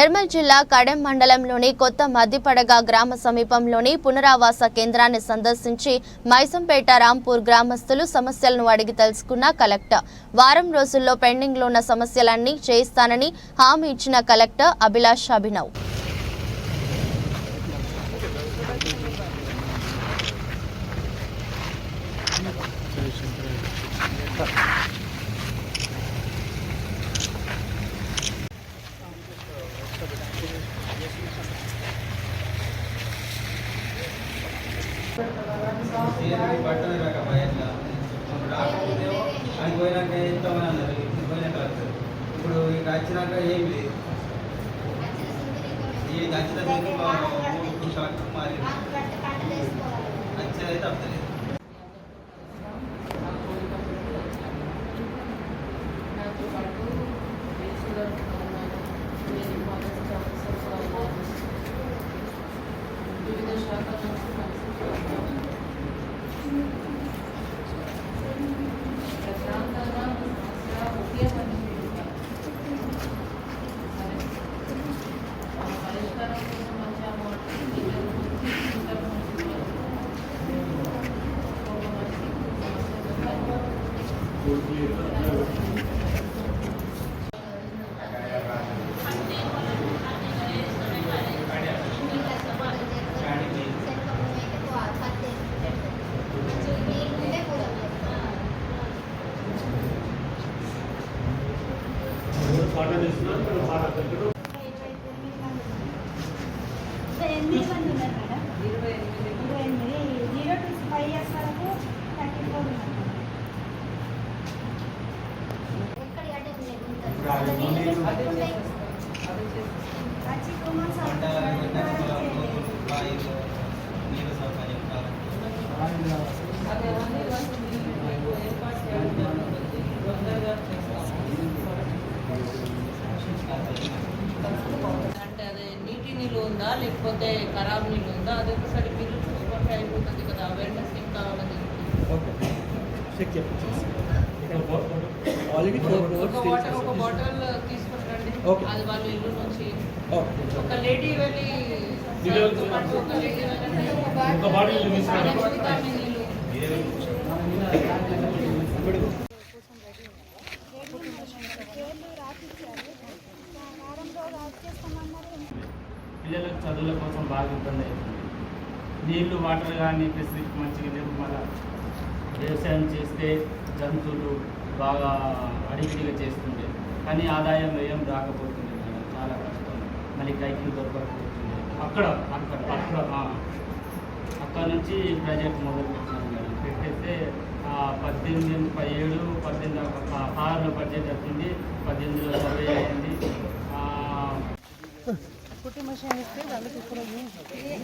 నిర్మల్ జిల్లా కడెం మండలంలోని కొత్త మద్దిపడగ గ్రామ సమీపంలోని పునరావాస కేంద్రాన్ని సందర్శించి మైసంపేట రాంపూర్ గ్రామస్తులు సమస్యలను అడిగి తెలుసుకున్న కలెక్టర్. వారం రోజుల్లో పెండింగ్లో ఉన్న సమస్యలన్నీ చేయిస్తానని హామీ ఇచ్చిన కలెక్టర్ అభిలాష్ అభినవ్. సీఎంకి పట్టణ రకం ఎట్లా ఇప్పుడు రాకపోతేమో అది పోయినాక ఇస్తామని అన్నారు ఇప్పుడు పోయినాక వస్తారు ఇప్పుడు ఇక వచ్చినాక ఏం లేదు ఈ ఖచ్చితంగా మూడు కలెక్టర్ మారి వచ్చేది తప్పలేదు నాతో పాటు వేసుగారు వేరే ఫారెస్ట్ ఆఫీసర్స్ వాళ్ళు వివిధ శాఖల నుంచి కలిసి ప్రశాంతంగా సమస్య ఒకే మనిషి సరే ఆ పాట చేస్తున్నారు పాట అంటే ఇద్దరు నుంచి ఇద్దరు నుంచి ఒక మనిషి సమస్య ఎనిమిది మంది ఉన్నారు మేడం ఇరవై ఎనిమిది ఇరవై ఎనిమిది జీరో టు ఫైవ్ ఇయర్స్ వరకు థర్టీ ఫోర్ ఉన్నారు మేడం. అదే చేసేస్తాం అదే చేసేస్తాం వచ్చి టూ మంత్స్ పంటల అవుతుంది బాయిలు నీరు సౌకర్యం కావాలి అదే అన్ని వరకు మీకు ఏర్పాటు చేయడం తొందరగా చేస్తాం అంటే అదే నీటి నీళ్ళు ఉందా? లేకపోతే ఖరాబ్ నీళ్ళు ఉందా? అది ఒకసారి మీరు చూసుకుంటే అయిపోతుంది కదా. అవేర్నెస్ ఏం కావాలని చెక్ ఆల్రెడీ ఫోర్ నుంచి ఓకే ఒక లేడీ వెళ్ళి ఒక బాటిల్ పిల్లలకు చదువుల కోసం బాగా ఇబ్బంది అవుతుంది. నీళ్ళు వాటర్ కానీ ఫెసిలిటీ మంచిగా లేవు మళ్ళీ. వ్యవసాయం చేస్తే జంతువులు బాగా అడిగిడిగా చేస్తుండే. కానీ ఆదాయం వ్యయం రాకపోతుంది మేడం చాలా కష్టం. మళ్ళీ కైకిలు దొరకకపోతుంది అక్కడ అక్కడ అక్కడ అక్కడ నుంచి ప్రాజెక్ట్ మొదలు పెట్టాను మేడం పెట్టేస్తే పద్దెనిమిది ముప్పై పదిహేడు పద్దెనిమిది ఆరులో ప- బడ్జెట్ వచ్చింది. పద్దెనిమిదిలో సర్వే అయింది. ఆ, ఇది మీరు తీసుకువచ్చారా ఇక్కడ నుంచి ఇది ఇది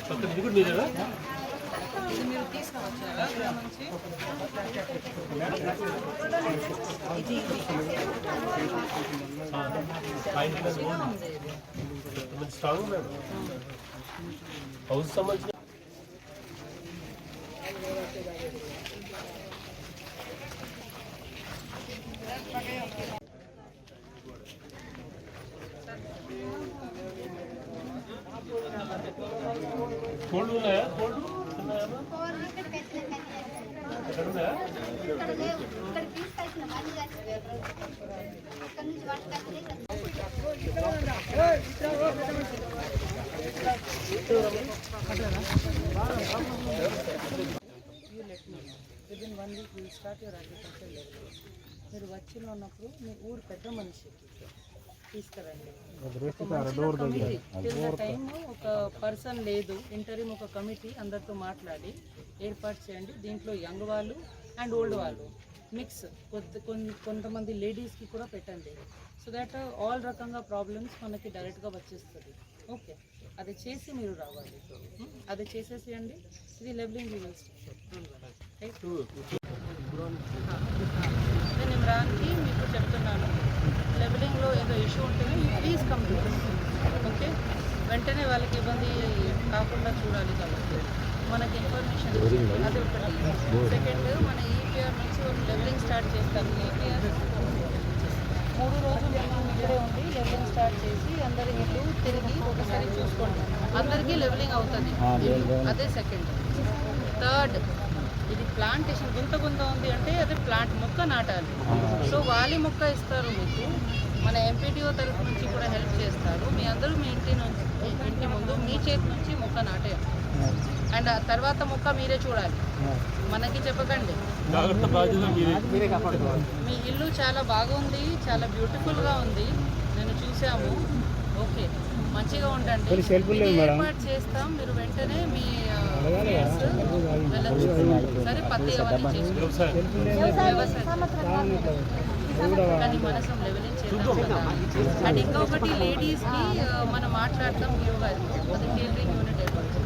మంచిగా ఉంది ఇది స్ట్రాంగ్ మేడం హౌస్ సంబంధించిన కోల్డ్ ఉన్నాయా కోల్డ్ ఉన్నాయా ఎక్కడ ఉన్నాయా within one week will start your agriculture level మీరు వచ్చిన ఉన్నప్పుడు మీ ఊరు పెద్ద మనిషి తీసుకురండి ద టైమ్ ఒక పర్సన్ లేదు ఇంటర్వ్యూ ఒక కమిటీ అందరితో మాట్లాడి ఏర్పాటు చేయండి. దీంట్లో యంగ్ వాళ్ళు అండ్ ఓల్డ్ వాళ్ళు. మిక్స్ కొద్ది కొంతమంది లేడీస్కి కూడా పెట్టండి. సో దట్ ఆల్ రకంగా ప్రాబ్లమ్స్ మనకి డైరెక్ట్గా వచ్చేస్తుంది. ఓకే అది చేసి మీరు రావాలి? అది చేసేసేయండి. ఇది లెవెలింగ్ నేను ఇమ్రాన్కి మీకు చెప్తున్నాను. లెవెలింగ్లో ఏదో ఇష్యూ ఉంటేనే you please come to okay వెంటనే వాళ్ళకి ఇబ్బంది కాకుండా చూడాలి కాబట్టి. మనకి ఇన్ఫర్మేషన్ అది ఒకటి. సెకండ్ మన ఈపీఆర్ నుంచి వాళ్ళు లెవెలింగ్ స్టార్ట్ చేస్తారు. ఈపీఆర్ మూడు రోజులు మనం ఇక్కడే ఉండి లెవెలింగ్ స్టార్ట్ చేసి అందరి ఇల్లు తిరిగి ఒకసారి చూసుకోండి. అందరికీ లెవెలింగ్ అవుతుంది. అదే సెకండ్ థర్డ్ ఇది ప్లాంటేషన్ గుంత గుంత ఉంది అంటే అది ప్లాంట్ మొక్క నాటాలి. సో వాలి మొక్క ఇస్తారు మీకు. మన ఎంపీటీఓ తరఫు నుంచి కూడా హెల్ప్ చేస్తారు. మీ అందరూ మీ ఇంటి నుంచి ఇంటి ముందు మీ చేతి నుంచి మొక్క నాటేయాలి. అండ్ ఆ తర్వాత మొక్క మీరే చూడాలి. మనకి చెప్పకండి. మీ ఇల్లు చాలా బాగుంది చాలా బ్యూటిఫుల్గా ఉంది. నేను చూసాము ఓకే. మంచిగా ఉండండి. ఏర్పాటు చేస్తాం. మీరు వెంటనే మీ వెళ్ళచ్చు సరే పత్తి అవన్నీ చేసుకోవచ్చు కానీ మనసం లెవెలింగ్ చేద్దాం అండ్ ఇంకొకటి లేడీస్కి మనం మాట్లాడతాం న్యూ గారితో అది టైలరింగ్ యూనిట్ ఏర్పాటు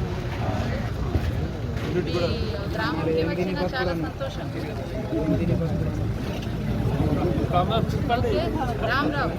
మీ గ్రామంకి వచ్చిన చాలా సంతోషం చెప్పండి ఓకే రామ్ రామ్